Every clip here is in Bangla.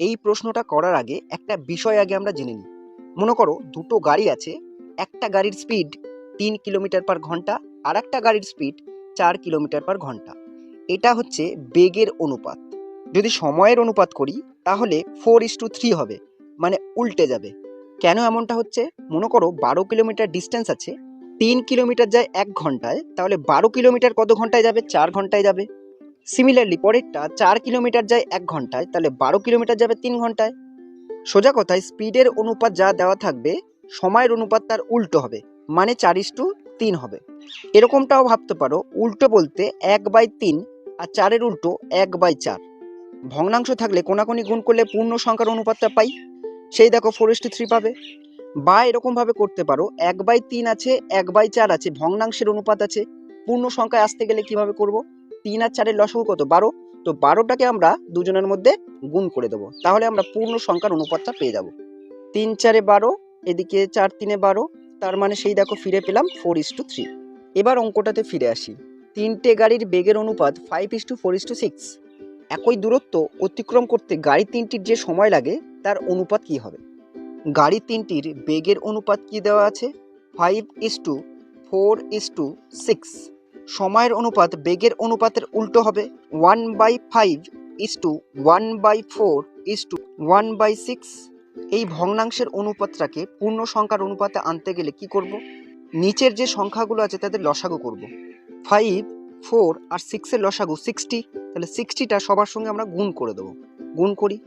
এই প্রশ্নটা করার আগে একটা বিষয় আগে আমরা জেনে নিই। মনে করো দুটো গাড়ি আছে, একটা গাড়ির স্পিড তিন কিলোমিটার পার ঘণ্টা আর একটা গাড়ির স্পিড চার কিলোমিটার পার ঘণ্টা। এটা হচ্ছে বেগের অনুপাত। যদি সময়ের অনুপাত করি, তাহলে ফোর ইস টু থ্রি হবে মানে উল্টে যাবে। কেন এমনটা হচ্ছে? মনে করো বারো কিলোমিটার ডিস্টেন্স আছে, তিন কিলোমিটার যায় এক ঘন্টায়, তাহলে বারো কিলোমিটার কত ঘন্টায় যাবে? চার ঘন্টায় যাবে। সিমিলারলি পরেরটা চার কিলোমিটার যায় এক ঘন্টায়, তাহলে বারো কিলোমিটার যাবে তিন ঘন্টায়। সোজা কথায় স্পিডের অনুপাত যা দেওয়া থাকবে, সময়ের অনুপাত তার উল্টো হবে মানে চার টু তিন হবে। এরকমটাও ভাবতে পারো, উল্টো বলতে এক বাই তিন আর চারের উল্টো এক বাই চার। ভগ্নাংশ থাকলে কোনাকুনি গুণ করলে পূর্ণ সংখ্যার অনুপাতটা পাই। সেই দেখো ফোর টু থ্রি পাবে। বা এরকমভাবে করতে পারো, এক বাই তিন আছে, এক বাই চার আছে, ভগ্নাংশের অনুপাত আছে। পূর্ণ সংখ্যায় আসতে গেলে কীভাবে করব? তিন আর চারের লসাগু কত? বারো। তো বারোটাকে আমরা দুজনের মধ্যে গুণ করে দেবো। তাহলে আমরা পূর্ণ সংখ্যার অনুপাতটা পেয়ে যাব। তিন চারে বারো, এদিকে চার তিনে বারো, তার মানে সেই দেখো ফিরে পেলাম ফোর ইস টু থ্রি এবার অঙ্কটাতে ফিরে আসি। তিনটে গাড়ির বেগের অনুপাত five is to four is to six একই দূরত্ব অতিক্রম করতে গাড়ি তিনটির যে সময় লাগে, তার অনুপাত কি হবে? গাড়ি তিনটির বেগের অনুপাত কি দেওয়া আছে? Five is to four is to six সময়ের অনুপাত বেগের অনুপাতের উল্টো হবে one by five is to one by four is to one by six. এই ভগ্নাংশের অনুপাতটাকে পূর্ণ সংখ্যার অনুপাতে আনতে গেলে কি করব? নিচের যে সংখ্যাগুলো আছে তাদের লসাগু করব। ফাইভ, ফোর আর সিক্সের লসাগু সিক্সটি। তাহলে সিক্সটিটা সবার সঙ্গে আমরা গুণ করে দেবো। গুণ করি।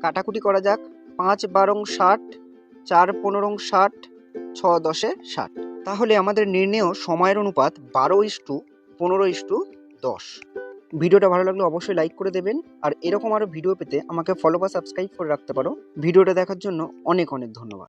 কাটাকুটি করা যাক। পাঁচ বারং ষাট, চার পনেরো ষাট, ছ দশে ষাট। তাহলে আমাদের নির্ণেয় সময়ের অনুপাত বারো ইস টু পনেরো ইস টু দশ। ভিডিওটা ভালো লাগলে অবশ্যই লাইক করে দেবেন আর এরকম আরও ভিডিও পেতে আমাকে ফলো বা সাবস্ক্রাইব করে রাখতে পারো। ভিডিওটা দেখার জন্য অনেক অনেক ধন্যবাদ।